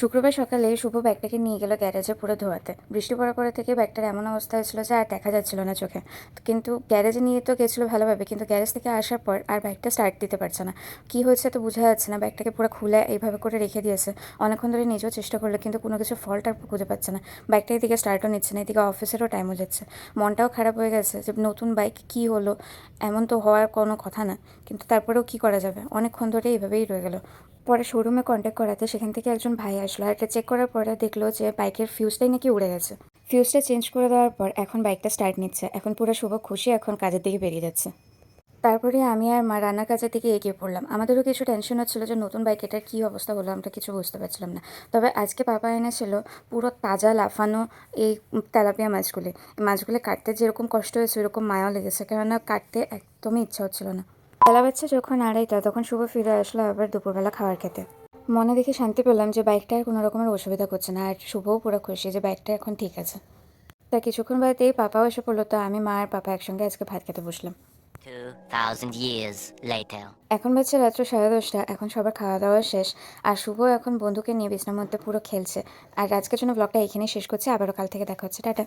শুক্রবার সকালে শুভ ব্যাগটাকে নিয়ে গেল গ্যারেজে পুরো ধোয়াতে। বৃষ্টি পড়ার পরে থেকে ব্যাগটার এমন অবস্থা হয়েছিল যে আর দেখা যাচ্ছিল না চোখে। কিন্তু গ্যারেজে নিয়ে তো গেছিল ভালোভাবে, কিন্তু গ্যারেজ থেকে আসার পর আর ব্যাগটা স্টার্ট দিতে পারছে না। কী হয়েছে তো বোঝা যাচ্ছে না, ব্যাগটাকে পুরো খুলে এইভাবে করে রেখে দিয়েছে। অনেকক্ষণ ধরে নিজেও চেষ্টা করল, কিন্তু কোনো কিছু ফল্ট আর খুঁজে পাচ্ছে না। বাইকটা এদিকে স্টার্টও নিচ্ছে না, এদিকে অফিসেরও টাইমও যাচ্ছে। মনটাও খারাপ হয়ে গেছে যে নতুন বাইক কী হলো? এমন তো হওয়ার কোনো কথা না, কিন্তু তারপরেও কী করা যাবে? অনেকক্ষণ ধরে এইভাবেই রয়ে গেলো। পরে শোরুমে কন্ট্যাক্ট করাতে সেখান থেকে একজন ভাই আসলো। আর এটা চেক করার পরে দেখল যে বাইকের ফিউজটাই নাকি উড়ে গেছে। ফিউজটা চেঞ্জ করে দেওয়ার পর এখন বাইকটা স্টার্ট নিচ্ছে। এখন পুরো শুভ, খুশি, এখন কাজের দিকে বেরিয়ে যাচ্ছে। তারপরে আমি আর মা রান্নার কাজের দিকে এগিয়ে পড়লাম। আমাদেরও কিছু টেনশন হচ্ছিল যে নতুন বাইক এটার কী অবস্থা হলো আমরা কিছু বুঝতে পারছিলাম না। তবে আজকে পাপা এনেছিল পুরো তাজা, লাফানো এই তেলাপিয়া মাছগুলি। মাছগুলি কাটতে যেরকম কষ্ট হয়েছে, ওরকম মায়াও লেগেছে। কেননা কাটতে একদমই ইচ্ছা হচ্ছিল না। বেলা বাচ্চা যখন আড়াইটা তখন শুভ ফিরে আসলো আবার দুপুরবেলা খাবার খেতে। মনে দেখে শান্তি পেলাম যে বাইকটা আর কোনো রকমের অসুবিধা করছে না আর শুভও পুরো খুশি যে বাইকটা এখন ঠিক আছে। তা কিছুক্ষণ বাদেই পাপাও এসে পড়ল তো আমি মা আর পাপা একসঙ্গে আজকে ভাত খেতে বসলাম। 2,000 এখন বাচ্চা রাত্র সাড়ে দশটা এখন সবার খাওয়া দাওয়া শেষ আর শুভ এখন বন্ধুকে নিয়ে বিছনার মধ্যে পুরো খেলছে। আর আজকের জন্য ব্লগটা এখানেই শেষ করছি আবারও কাল থেকে দেখা হচ্ছে টাটা।